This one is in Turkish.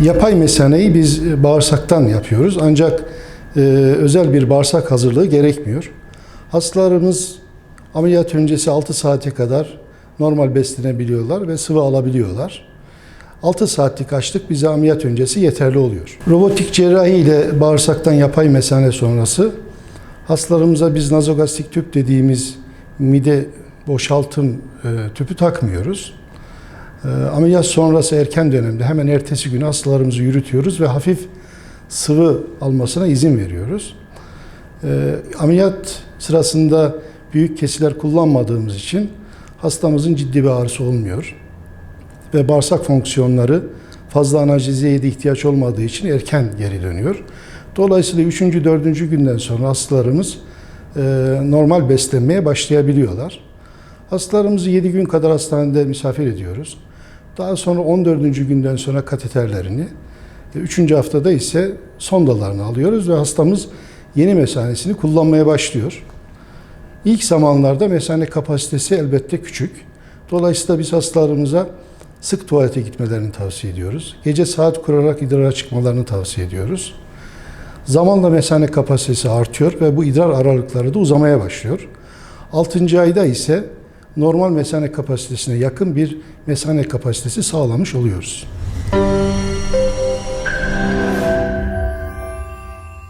Yapay mesaneyi biz bağırsaktan yapıyoruz ancak e, özel bir bağırsak hazırlığı gerekmiyor. Hastalarımız ameliyat öncesi 6 saate kadar normal beslenebiliyorlar ve sıvı alabiliyorlar. 6 saatlik açlık bize ameliyat öncesi yeterli oluyor. Robotik cerrahi ile bağırsaktan yapay mesane sonrası hastalarımıza biz nazogastrik tüp dediğimiz mide boşaltım e, tüpü takmıyoruz. E, ameliyat sonrası erken dönemde hemen ertesi gün hastalarımızı yürütüyoruz ve hafif sıvı almasına izin veriyoruz. E, ameliyat sırasında büyük kesiler kullanmadığımız için hastamızın ciddi bir ağrısı olmuyor ve bağırsak fonksiyonları fazla analjeziye de ihtiyaç olmadığı için erken geri dönüyor. Dolayısıyla 3. 4. günden sonra hastalarımız e, normal beslenmeye başlayabiliyorlar. Hastalarımızı 7 gün kadar hastanede misafir ediyoruz. Daha sonra 14. günden sonra kateterlerini, 3. haftada ise sondalarını alıyoruz ve hastamız yeni mesanesini kullanmaya başlıyor. İlk zamanlarda mesane kapasitesi elbette küçük. Dolayısıyla biz hastalarımıza sık tuvalete gitmelerini tavsiye ediyoruz. Gece saat kurarak idrara çıkmalarını tavsiye ediyoruz. Zamanla mesane kapasitesi artıyor ve bu idrar aralıkları da uzamaya başlıyor. 6. ayda ise normal mesane kapasitesine yakın bir mesane kapasitesi sağlamış oluyoruz.